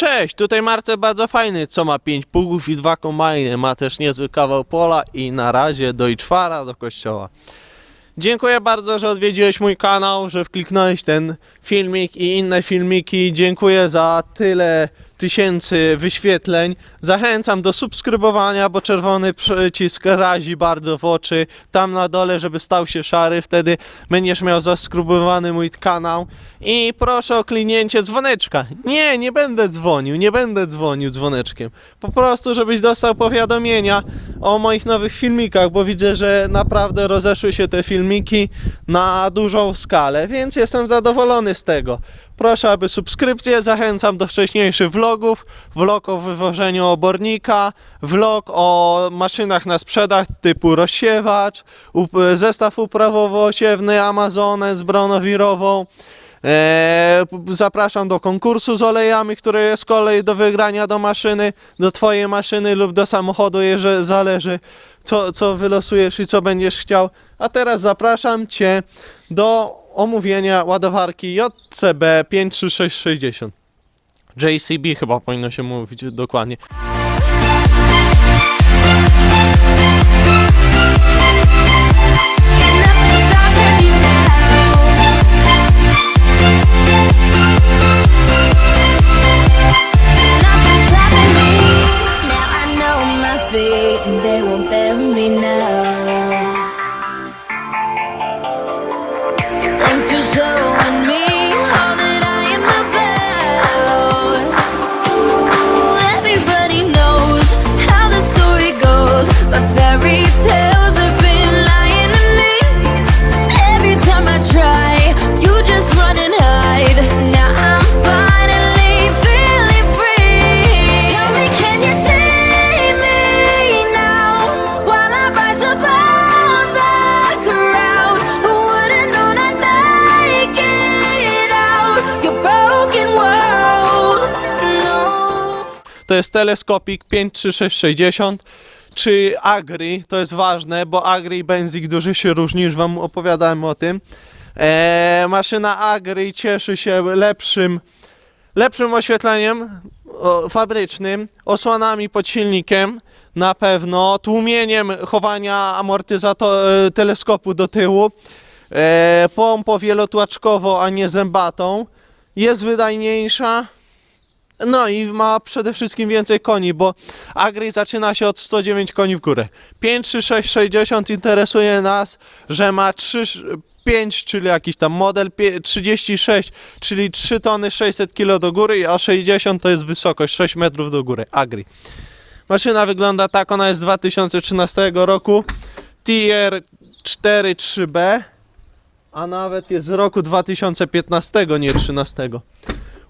Cześć, tutaj Marce bardzo fajny, co ma 5 pługów i 2 kombajny. Ma też niezły kawał pola i na razie do Iczwara, do kościoła. Dziękuję bardzo, że odwiedziłeś mój kanał, że wkliknąłeś ten filmik i inne filmiki. Dziękuję za tyle tysięcy wyświetleń. Zachęcam do subskrybowania, bo czerwony przycisk razi bardzo w oczy. Tam na dole, żeby stał się szary, wtedy będziesz miał zaskrybowany mój kanał. I proszę o klinięcie dzwoneczka. Nie, nie będę dzwonił, nie będę dzwonił dzwoneczkiem. Po prostu, żebyś dostał powiadomienia o moich nowych filmikach, bo widzę, że naprawdę rozeszły się te filmiki na dużą skalę, więc jestem zadowolony z tego. Proszę, aby subskrypcję, zachęcam do wcześniejszych vlogów, vlog o wywożeniu obornika, vlog o maszynach na sprzedaż typu rozsiewacz, zestaw uprawowo-osiewny Amazonę z bronowirową. Eee, zapraszam do konkursu z olejami, który jest kolej do wygrania do maszyny, do twojej maszyny lub do samochodu, jeżeli zależy co, co wylosujesz i co będziesz chciał. A teraz zapraszam cię do omówienia ładowarki JCB 53660. JCB chyba powinno się mówić dokładnie. Nothing's stopping me now. Jest teleskopik 53660 czy Agri, to jest ważne, bo Agri i Benzik dużo się różni, już wam opowiadałem o tym. Eee, maszyna Agri cieszy się lepszym, lepszym oświetleniem o, fabrycznym, osłonami pod silnikiem na pewno, tłumieniem chowania amortyzator, e, teleskopu do tyłu, e, pompą wielotłaczkową, a nie zębatą. Jest wydajniejsza, no i ma przede wszystkim więcej koni, bo Agri zaczyna się od 109 koni w górę. 5 czy 6, 60 interesuje nas, że ma 3, 5, czyli jakiś tam model, pie- 36, czyli 3 tony 600 kg do góry, a 60 to jest wysokość 6 metrów do góry. Agri. Maszyna wygląda tak, ona jest z 2013 roku. Tier 4.3B, a nawet jest z roku 2015, nie 13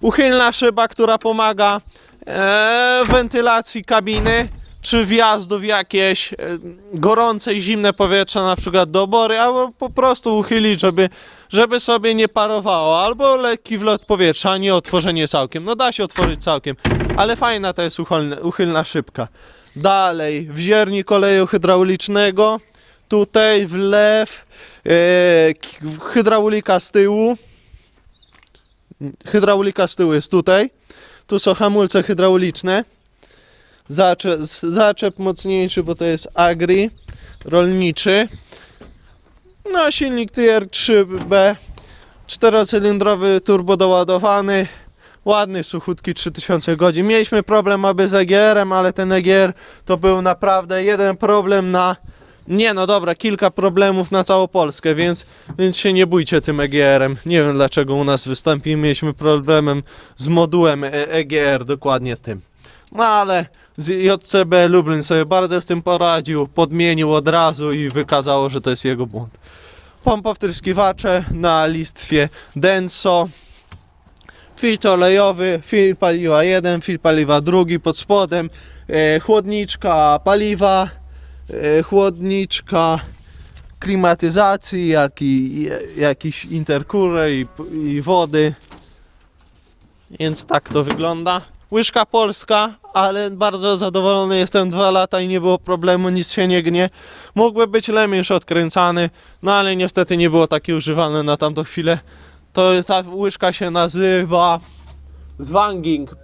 uchylna szyba, która pomaga e, wentylacji kabiny czy wjazdu w jakieś e, gorące i zimne powietrze, na przykład do obory, albo po prostu uchylić, żeby, żeby sobie nie parowało, albo lekki wlot powietrza, a nie otworzenie całkiem. No da się otworzyć całkiem, ale fajna to jest uchylna, uchylna szybka. Dalej, wziernik oleju hydraulicznego, tutaj wlew, e, hydraulika z tyłu, hydraulika z tyłu jest tutaj. Tu są hamulce hydrauliczne. Zaczep, zaczep mocniejszy, bo to jest agri, rolniczy. No, silnik Tier 3B, czterocylindrowy, turbo doładowany. Ładny, suchutki 3000 godzin. Mieliśmy problem aby z EGR-em, ale ten EGR to był naprawdę jeden problem na nie, no dobra, kilka problemów na całą Polskę, więc, więc się nie bójcie tym EGR-em. Nie wiem dlaczego u nas wystąpi. Mieliśmy problemem z modułem E- EGR, dokładnie tym. No ale JCB Lublin sobie bardzo z tym poradził, podmienił od razu i wykazało, że to jest jego błąd. Pompa wtryskiwacze na listwie Denso. Filtr olejowy, filtr paliwa jeden, filtr paliwa drugi pod spodem, e, chłodniczka paliwa, e, chłodniczka klimatyzacji, jak i jakiś interkurer i, i wody. Więc tak to wygląda. Łyżka polska, ale bardzo zadowolony jestem. Dwa lata i nie było problemu, nic się nie gnie. Mógłby być lemierz odkręcany, no ale niestety nie było takie używane na tamtą chwilę. To ta łyżka się nazywa Zwanging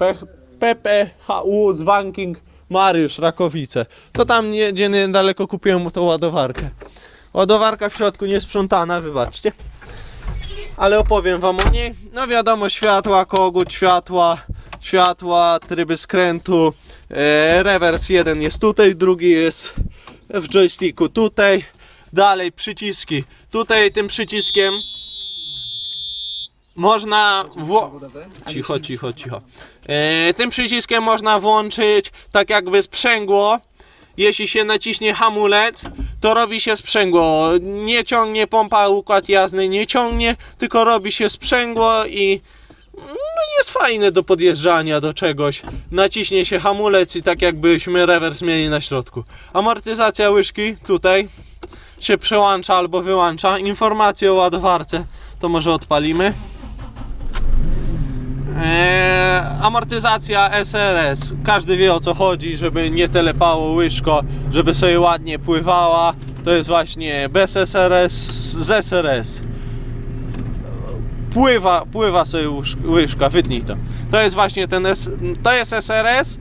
PPHU z Wanking Mariusz Rakowice. To tam nie, gdzie niedaleko kupiłem tą ładowarkę. Ładowarka w środku niesprzątana, wybaczcie. Ale opowiem wam o niej. No wiadomo, światła, kogut, światła, światła, tryby skrętu. E, rewers jeden jest tutaj, drugi jest w joysticku tutaj. Dalej przyciski. Tutaj tym przyciskiem można wło- Cicho, cicho, cicho. E, tym przyciskiem można włączyć tak jakby sprzęgło. Jeśli się naciśnie hamulec, to robi się sprzęgło. Nie ciągnie pompa, układ jazdy nie ciągnie, tylko robi się sprzęgło i no jest fajne do podjeżdżania do czegoś. Naciśnie się hamulec i tak jakbyśmy rewers mieli na środku. Amortyzacja łyżki tutaj się przełącza albo wyłącza. Informacje o ładowarce to może odpalimy. Eee, amortyzacja SRS. Każdy wie o co chodzi, żeby nie telepało łyżko, żeby sobie ładnie pływała. To jest właśnie bez SRS, z SRS. Pływa, pływa sobie łyż- łyżka, wytnij to. To jest właśnie ten S, to jest SRS.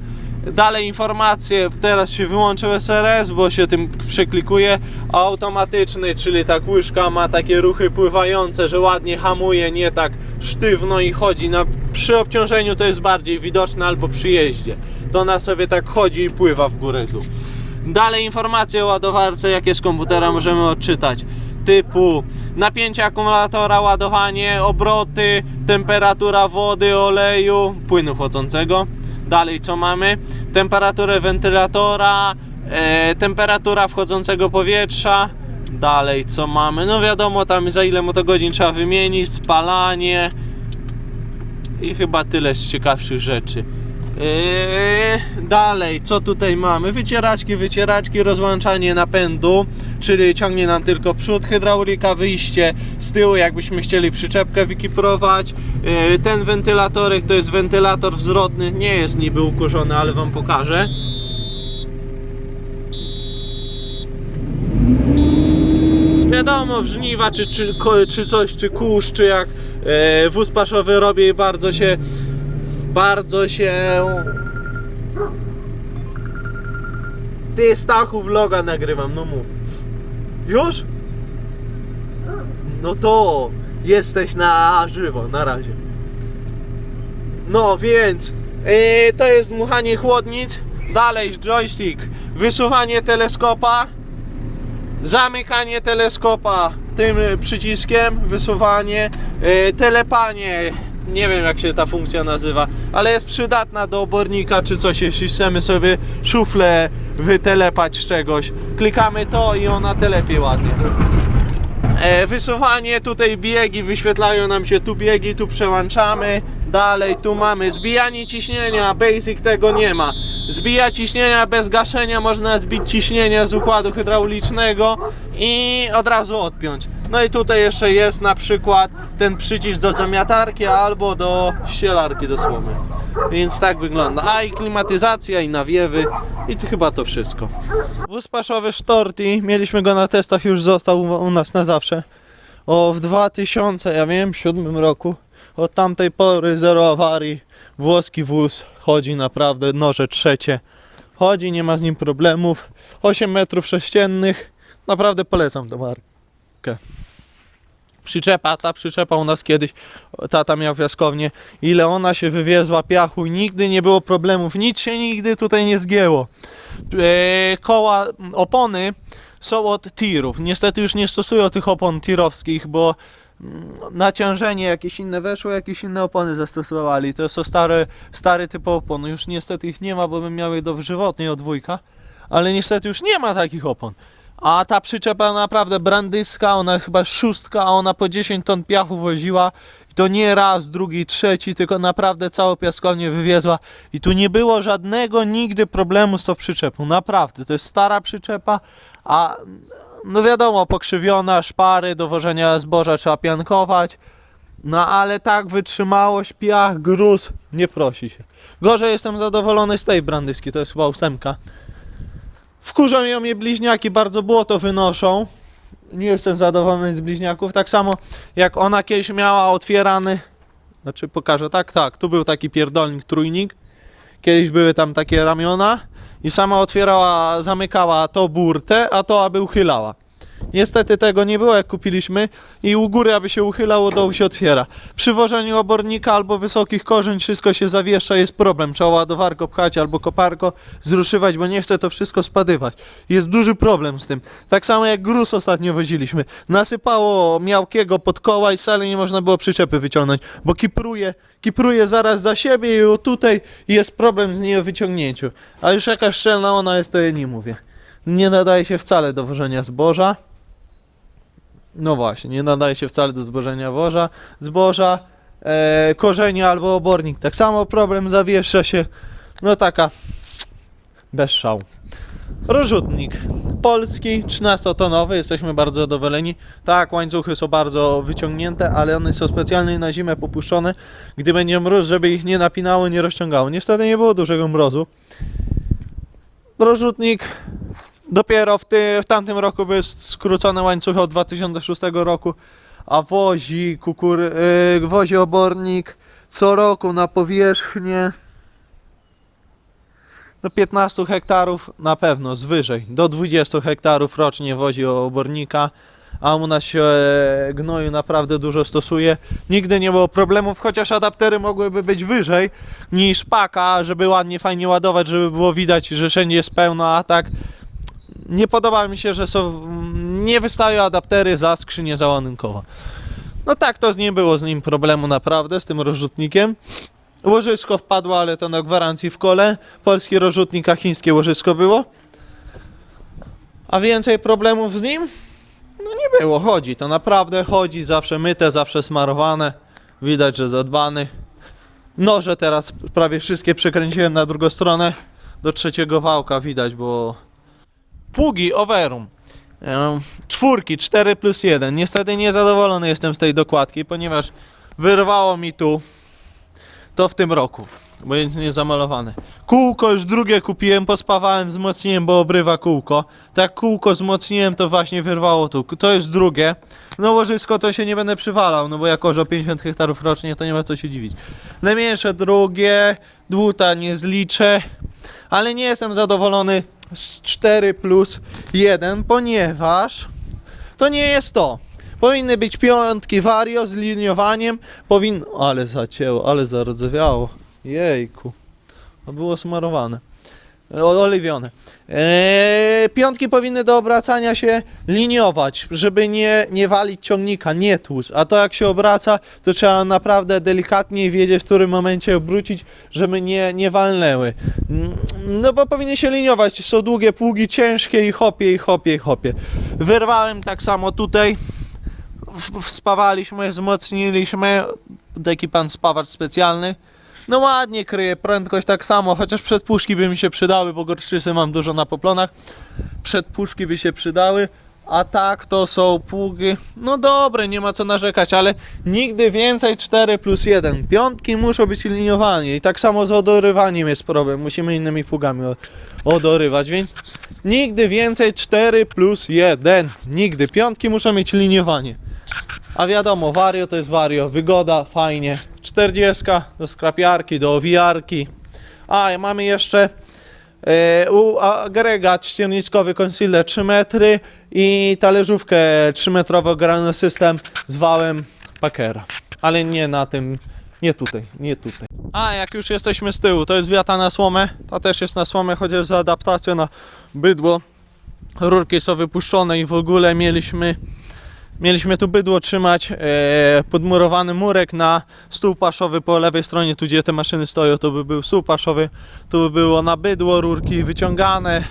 Dalej informacje, teraz się wyłączył SRS, bo się tym przeklikuje. Automatyczny, czyli tak łyżka ma takie ruchy pływające, że ładnie hamuje, nie tak sztywno i chodzi. Na, przy obciążeniu to jest bardziej widoczne albo przy jeździe. To ona sobie tak chodzi i pływa w górę dół. Dalej informacje o ładowarce, jakie z komputera możemy odczytać. Typu napięcie akumulatora, ładowanie, obroty, temperatura wody, oleju, płynu chłodzącego. Dalej co mamy? Temperaturę wentylatora, e, temperatura wchodzącego powietrza. Dalej co mamy? No wiadomo tam za ile motogodzin trzeba wymienić, spalanie i chyba tyle z ciekawszych rzeczy. Yy, dalej, co tutaj mamy? Wycieraczki, wycieraczki, rozłączanie napędu, czyli ciągnie nam tylko przód, hydraulika, wyjście z tyłu, jakbyśmy chcieli przyczepkę wykiprować. Yy, ten wentylatorek to jest wentylator wzrotny, nie jest niby ukurzony, ale Wam pokażę. Wiadomo, w żniwa, czy, czy, czy coś, czy kurz, czy jak e, wóz paszowy robi, bardzo się bardzo się ty Stachu vloga nagrywam, no mów. Już? no to jesteś na żywo, na razie. No więc e, to jest dmuchanie chłodnic dalej joystick wysuwanie teleskopa zamykanie teleskopa tym przyciskiem, wysuwanie, e, telepanie, nie wiem jak się ta funkcja nazywa, ale jest przydatna do obornika czy coś, jeśli chcemy sobie szuflę wytelepać z czegoś. Klikamy to i ona telepie ładnie. E, wysuwanie, tutaj biegi, wyświetlają nam się tu biegi, tu przełączamy. Dalej, tu mamy zbijanie ciśnienia, basic tego nie ma. Zbija ciśnienia bez gaszenia, można zbić ciśnienie z układu hydraulicznego i od razu odpiąć. No i tutaj jeszcze jest na przykład ten przycisk do zamiatarki albo do ścielarki do słomy. Więc tak wygląda. A i klimatyzacja i nawiewy i to chyba to wszystko. Wóz paszowy Sztorti, mieliśmy go na testach, już został u u nas na zawsze. O, w 2000, ja wiem, siódmym roku. Od tamtej pory zero awarii. Włoski wóz chodzi naprawdę, noże trzecie. Chodzi, nie ma z nim problemów. 8 metrów sześciennych. Naprawdę polecam tą markę. Przyczepa, ta przyczepa u nas kiedyś, tata miał piaskownię, ile ona się wywiezła piachu i nigdy nie było problemów, nic się nigdy tutaj nie zgięło. E, koła, opony są od tirów. Niestety już nie stosują tych opon tirowskich, bo naciążenie jakieś inne weszło, jakieś inne opony zastosowali. To są stare, stary typ opon. Już niestety ich nie ma, bo bym miał je dożywotnie od dwójka, ale niestety już nie ma takich opon. A ta przyczepa naprawdę brandyska, ona chyba szóstka, a ona po 10 ton piachu woziła. I to nie raz, drugi, trzeci, tylko naprawdę całą piaskownię wywiezła. I tu nie było żadnego nigdy problemu z tą przyczepą. Naprawdę, to jest stara przyczepa, a no wiadomo, pokrzywiona, szpary, do wożenia zboża trzeba piankować. No ale tak, wytrzymałość, piach, gruz, nie prosi się. Gorzej jestem zadowolony z tej brandyski, to jest chyba ósemka. Wkurzą ją mnie bliźniaki, bardzo błoto wynoszą. Nie jestem zadowolony z bliźniaków. Tak samo jak ona kiedyś miała otwierany. Znaczy pokażę, tak, tak. Tu był taki pierdolnik, trójnik. Kiedyś były tam takie ramiona i sama otwierała, zamykała to burtę, a to aby uchylała. Niestety tego nie było jak kupiliśmy i u góry aby się uchylało, dołu się otwiera. Przy wożeniu obornika albo wysokich korzeń wszystko się zawiesza, jest problem. Trzeba ładowarko pchać albo koparko zruszywać, bo nie chce to wszystko spadywać. Jest duży problem z tym. Tak samo jak gruz ostatnio woziliśmy. Nasypało miałkiego pod koła i wcale nie można było przyczepy wyciągnąć, bo kipruje, kipruje zaraz za siebie i o tutaj jest problem z niej o wyciągnięciu. A już jaka szczelna ona jest, to ja nie mówię. Nie nadaje się wcale do wożenia zboża. No właśnie, nie nadaje się wcale do zbożenia woża, zboża, e, korzenia albo obornik. Tak samo problem zawiesza się, no taka, bez szału. Rozrzutnik polski, 13-tonowy, jesteśmy bardzo zadowoleni. Tak, łańcuchy są bardzo wyciągnięte, ale one są specjalnie na zimę popuszczone, gdy będzie mróz, żeby ich nie napinało, nie rozciągało. Niestety nie było dużego mrozu. Rozrzutnik Dopiero w, ty, w tamtym roku były skrócone łańcuchy od 2006 roku, a wozi kukur, yy, wozi obornik co roku na powierzchnię do 15 hektarów na pewno, z wyżej. Do 20 hektarów rocznie wozi obornika, a u nas się e, gnoju naprawdę dużo stosuje. Nigdy nie było problemów, chociaż adaptery mogłyby być wyżej niż paka, żeby ładnie, fajnie ładować, żeby było widać, że wszędzie jest pełno, a tak nie podoba mi się, że są, nie wystają adaptery za skrzynię załadunkową. No tak, to nie było z nim problemu naprawdę, z tym rozrzutnikiem. Łożysko wpadło, ale to na gwarancji w kole. Polski rozrzutnik, a chińskie łożysko było. A więcej problemów z nim? No nie było, chodzi, to naprawdę chodzi, zawsze myte, zawsze smarowane. Widać, że zadbany. Noże teraz prawie wszystkie przekręciłem na drugą stronę. Do trzeciego wałka widać, bo Pługi Overum. Em, Czwórki, 4 plus 1. Niestety niezadowolony jestem z tej dokładki, ponieważ wyrwało mi tu to w tym roku, bo jest niezamalowane. Kółko już drugie kupiłem, pospawałem, wzmocniłem, bo obrywa kółko. Tak kółko wzmocniłem, to właśnie wyrwało tu. To jest drugie. No łożysko to się nie będę przywalał, no bo jako, że o 50 hektarów rocznie, to nie ma co się dziwić. Najmniejsze drugie, dłuta nie zliczę, ale nie jestem zadowolony 4 plus 1, ponieważ to nie jest to. Powinny być piątki wario z liniowaniem. Powinno. Ale zacięło, ale zardzewiało. Jejku. To było smarowane. Oliwione. Eee, piątki powinny do obracania się liniować, żeby nie, nie walić ciągnika, nie tłuc. A to jak się obraca, to trzeba naprawdę delikatnie wiedzieć, w którym momencie obrócić, żeby nie, nie walnęły. Mm, No bo powinny się liniować. Są długie pługi, ciężkie i hopie, i hopie, i hopie. Wyrwałem tak samo tutaj. W- Wspawaliśmy, wzmocniliśmy. Taki pan spawacz specjalny. No ładnie kryje prędkość tak samo, chociaż przedpuszki by mi się przydały, bo gorczysy mam dużo na poplonach. Przedpuszki by się przydały, a tak to są pługi. No dobre, nie ma co narzekać, ale nigdy więcej 4 plus 1. Piątki muszą być liniowane i tak samo z odorywaniem jest problem. Musimy innymi pługami odorywać, więc nigdy więcej 4 plus 1. Nigdy. Piątki muszą mieć liniowanie. A wiadomo, wario to jest wario, wygoda, fajnie. 40 do skrapiarki, do owijarki. A, mamy jeszcze e, u, agregat ścierniskowy concealer 3 metry i talerzówkę 3 metrowo Grano System z wałem Packera. Ale nie na tym, nie tutaj, nie tutaj. A, jak już jesteśmy z tyłu, to jest wiata na słomę. To też jest na słomę, chociaż za adaptację na bydło. Rurki są wypuszczone i w ogóle mieliśmy Mieliśmy tu bydło trzymać, e, podmurowany murek na stół paszowy po lewej stronie, tu gdzie te maszyny stoją, to by był stół paszowy, tu by było na bydło rurki wyciągane,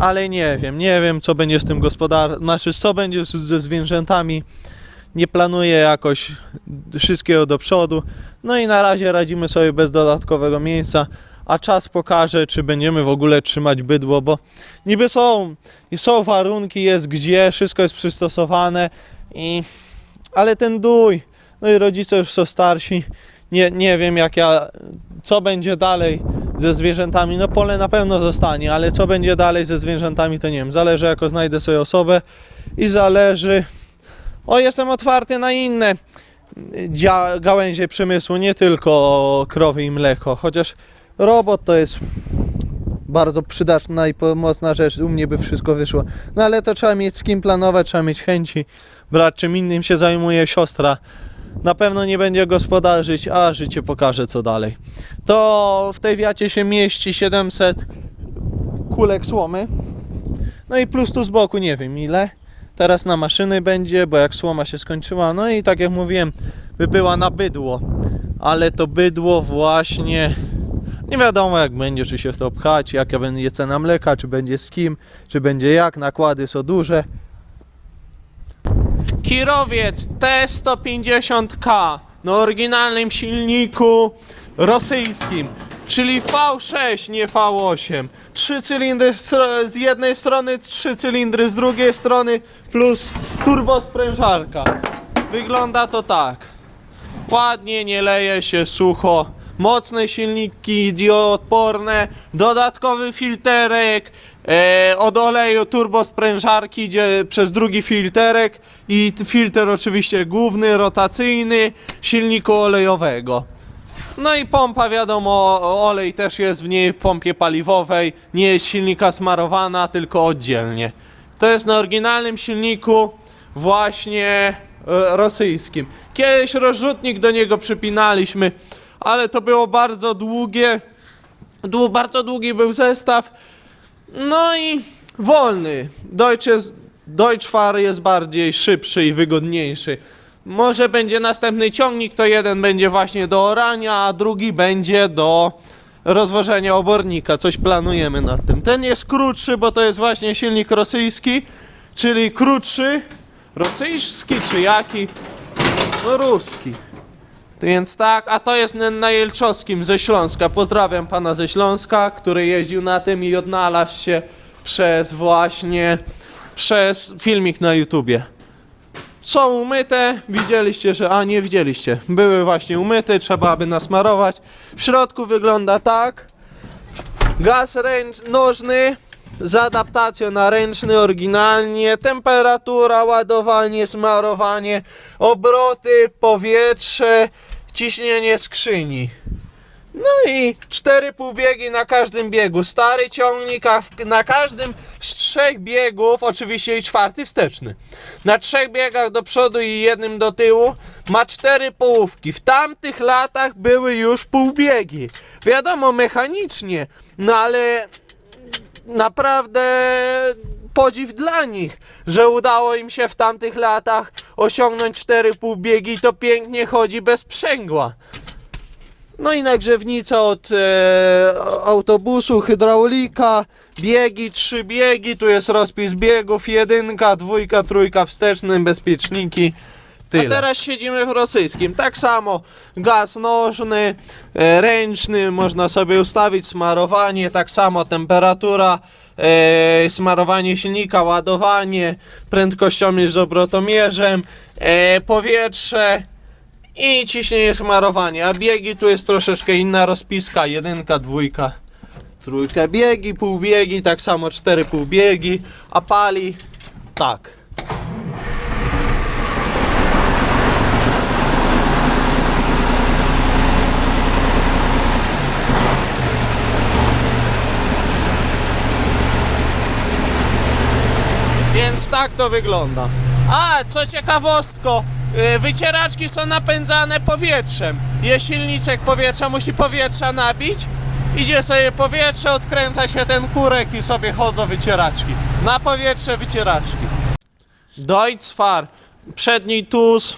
ale nie wiem, nie wiem co będzie z tym gospodar, znaczy co będzie ze zwierzętami, nie planuję jakoś wszystkiego do przodu, no i na razie radzimy sobie bez dodatkowego miejsca, a czas pokaże, czy będziemy w ogóle trzymać bydło, bo niby są, są warunki, jest gdzie, wszystko jest przystosowane, i, ale ten dój, no i rodzice już są starsi, nie, nie wiem jak ja, co będzie dalej ze zwierzętami, no pole na pewno zostanie, ale co będzie dalej ze zwierzętami to nie wiem, zależy jako znajdę sobie osobę i zależy, o jestem otwarty na inne gałęzie przemysłu, nie tylko krowy i mleko, chociaż Robot to jest bardzo przydatna i pomocna rzecz. U mnie by wszystko wyszło. No ale to trzeba mieć z kim planować, trzeba mieć chęci. Brać czym innym się zajmuje siostra. Na pewno nie będzie gospodarzyć, a życie pokaże co dalej. To w tej wiacie się mieści 700 kulek słomy. No i plus tu z boku nie wiem ile. Teraz na maszyny będzie, bo jak słoma się skończyła, no i tak jak mówiłem, by była na bydło. Ale to bydło właśnie nie wiadomo jak będzie, czy się w to pchać, jaka będzie cena mleka, czy będzie z kim, czy będzie jak, nakłady są duże. Kirowiec T150K na oryginalnym silniku rosyjskim, czyli V6, nie V8. Trzy cylindry z, z jednej strony, trzy cylindry z drugiej strony, plus turbosprężarka. Wygląda to tak. Ładnie, nie leje się, sucho. Mocne silniki, dioodporne, dodatkowy filterek, e, od oleju turbosprężarki idzie przez drugi filterek i filtr oczywiście główny, rotacyjny, silniku olejowego. No i pompa, wiadomo, olej też jest w niej, w pompie paliwowej, nie jest silnika smarowana, tylko oddzielnie. To jest na oryginalnym silniku właśnie e, rosyjskim. Kiedyś rozrzutnik do niego przypinaliśmy, ale to było bardzo długie, dłu, bardzo długi był zestaw, no i wolny. Deutsche, Deutschfar jest bardziej szybszy i wygodniejszy. Może będzie następny ciągnik, to jeden będzie właśnie do orania, a drugi będzie do rozwożenia obornika. Coś planujemy nad tym. Ten jest krótszy, bo to jest właśnie silnik rosyjski, czyli krótszy. Rosyjski czy jaki? No ruski. Więc tak, a to jest na- Jelczowskim ze Śląska. Pozdrawiam pana ze Śląska, który jeździł na tym i odnalazł się przez właśnie przez filmik na YouTubie. Są umyte, widzieliście, że a nie widzieliście. Były właśnie umyte, trzeba by nasmarować. W środku wygląda tak. Gaz ręcz, nożny z adaptacją na ręczny oryginalnie, temperatura, ładowanie, smarowanie, obroty, powietrze, ciśnienie skrzyni. No i cztery półbiegi na każdym biegu. Stary ciągnik, na każdym z trzech biegów, oczywiście i czwarty wsteczny. Na trzech biegach do przodu i jednym do tyłu ma cztery połówki. W tamtych latach były już półbiegi. Wiadomo, mechanicznie, no ale naprawdę podziw dla nich, że udało im się w tamtych latach osiągnąć cztery półbiegi i to pięknie chodzi bez sprzęgła. No i nagrzewnica od e, autobusu, hydraulika, biegi, trzy biegi, tu jest rozpis biegów, jedynka, dwójka, trójka, wsteczny, bezpieczniki. Tyle. A teraz siedzimy w rosyjskim. Tak samo gaz nożny, e, ręczny, można sobie ustawić smarowanie, tak samo temperatura, e, smarowanie silnika, ładowanie, prędkościomierz z obrotomierzem, e, powietrze, i ciśnienie smarowanie, a biegi tu jest troszeczkę inna rozpiska, jedynka, dwójka, trójka, biegi, półbiegi, tak samo cztery półbiegi, a pali tak. Więc tak to wygląda. A, co ciekawostko, y, wycieraczki są napędzane powietrzem. Jest silniczek powietrza, musi powietrza nabić. Idzie sobie powietrze, odkręca się ten kurek i sobie chodzą wycieraczki. Na powietrze wycieraczki. Deutzfar, przedni TUS,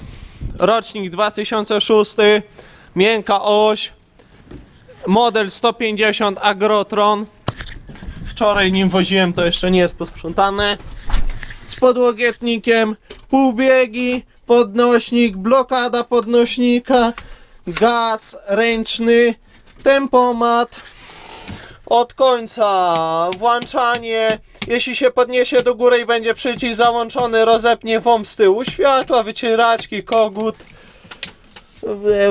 rocznik 2006, miękka oś, model 150 Agrotron. Wczoraj nim woziłem, to jeszcze nie jest posprzątane z podłokietnikiem, półbiegi, podnośnik, blokada podnośnika, gaz ręczny, tempomat, od końca włączanie, jeśli się podniesie do góry i będzie przycisk załączony, rozepnie wąb z tyłu, światła, wycieraczki, kogut,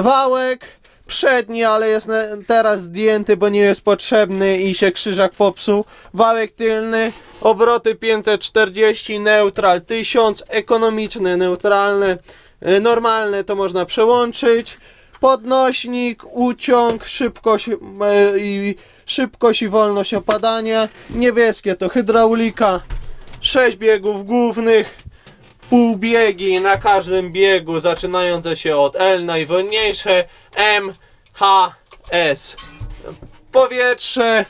wałek przedni, ale jest teraz zdjęty, bo nie jest potrzebny i się krzyżak popsuł. Wałek tylny, obroty 540, neutral 1000, ekonomiczne, neutralne, y, normalne to można przełączyć. Podnośnik, uciąg, szybkość e, i szybkość i wolność opadania. Niebieskie to hydraulika. 6 biegów głównych, półbiegi na każdym biegu, zaczynające się od L, najwolniejsze, M, H, S. Powietrze,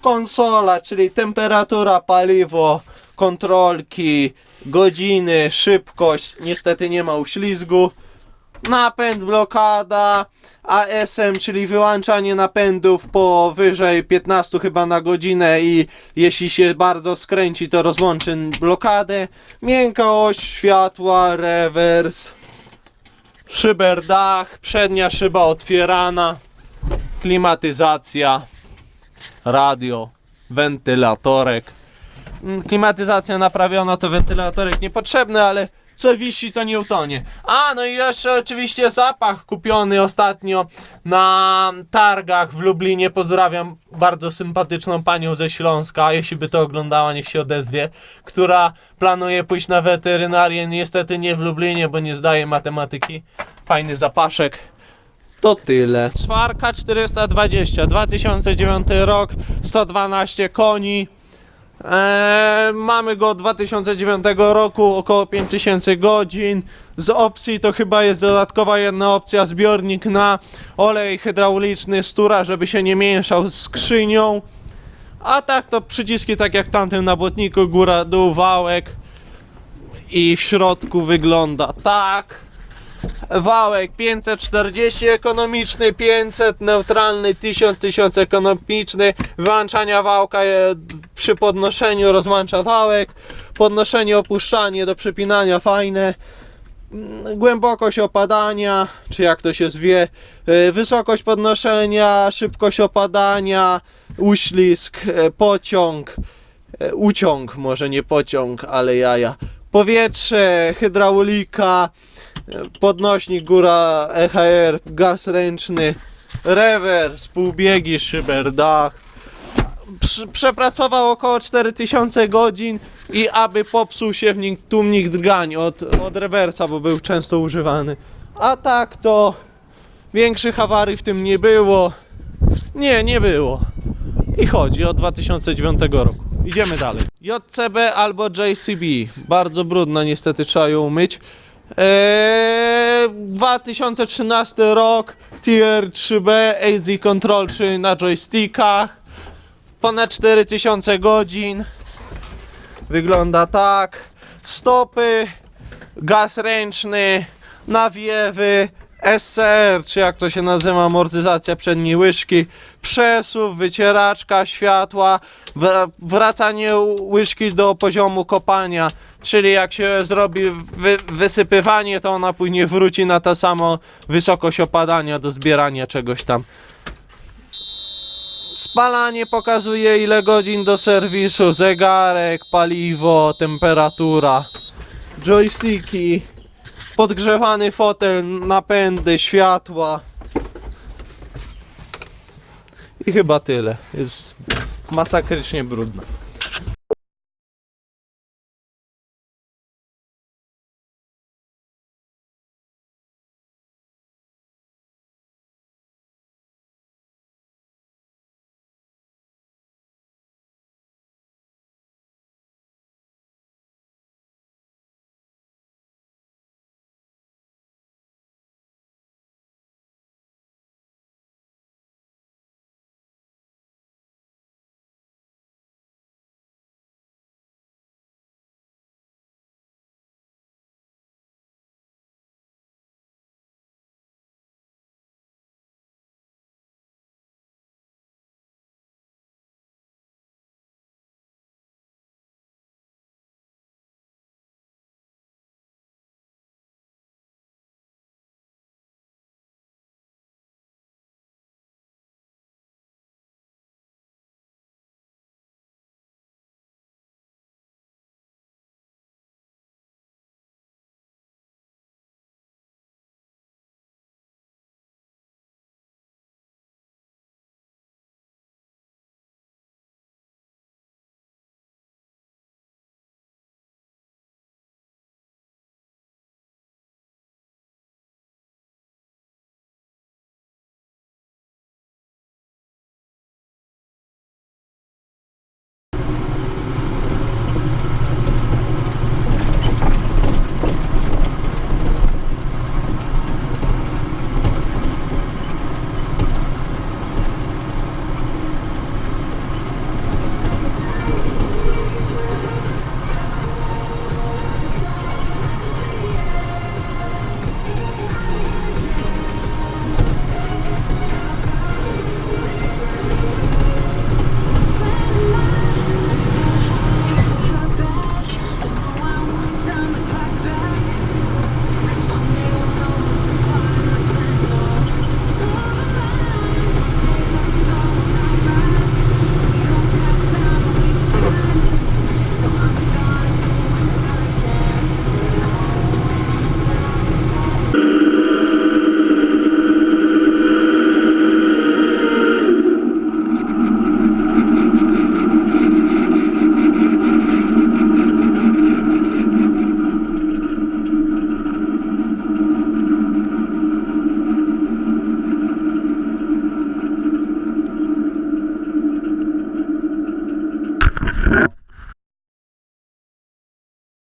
konsola, czyli temperatura, paliwo, kontrolki, godziny, szybkość, niestety nie ma uślizgu, napęd, blokada, ASM, czyli wyłączanie napędów powyżej 15 chyba na godzinę i jeśli się bardzo skręci to rozłączy blokadę, miękka oś światła, rewers, szyber dach, przednia szyba otwierana, klimatyzacja, radio, wentylatorek. Mm, Klimatyzacja naprawiona, to wentylatorek niepotrzebny, ale co wisi to nie utonie. A, no i jeszcze oczywiście zapach kupiony ostatnio na targach w Lublinie. Pozdrawiam bardzo sympatyczną panią ze Śląska, jeśli by to oglądała, niech się odezwie, która planuje pójść na weterynarię, niestety nie w Lublinie, bo nie zdaje matematyki. Fajny zapaszek. To tyle. Czwarka 420, 2009 rok, 112 koni. Eee, mamy go od 2009 roku, około 5000 godzin. Z opcji to chyba jest dodatkowa jedna opcja, zbiornik na olej hydrauliczny stura, żeby się nie mieszał z skrzynią. A tak to przyciski tak jak w tamtym na błotniku, góra, dół, wałek. I w środku wygląda tak. Wałek 540 ekonomiczny, 500 neutralny, 1000, 1000 ekonomiczny. Wyłączania wałka e, przy podnoszeniu rozłącza wałek. Podnoszenie, opuszczanie do przypinania fajne. Mm, Głębokość opadania, czy jak to się zwie, e, wysokość podnoszenia, szybkość opadania, uślizg, e, pociąg, uciąg, może nie pociąg, ale jaja. Powietrze, hydraulika, podnośnik góra EHR, gaz ręczny, rewers, półbiegi, szyber, dach. Prz- Przepracował około 4000 godzin i aby popsuł się w nim tłumnik drgań od, od rewersa, bo był często używany. A tak to większych awarii w tym nie było. Nie, nie było. I chodzi o 2009 roku. Idziemy dalej. JCB albo JCB. Bardzo brudna, niestety trzeba ją umyć. Eee, 2013 rok, Tier 3B, AZ Control 3 na joystickach. Ponad 4000 godzin. Wygląda tak. Stopy, gaz ręczny, nawiewy, SCR, czy jak to się nazywa, amortyzacja przedniej łyżki, przesuw, wycieraczka światła, wra- wracanie łyżki do poziomu kopania, czyli jak się zrobi wy, wysypywanie, to ona później wróci na ta samą wysokość opadania do zbierania czegoś tam. Spalanie pokazuje ile godzin do serwisu, zegarek, paliwo, temperatura, joysticki, podgrzewany fotel, napędy, światła. I chyba tyle. Jest masakrycznie brudna.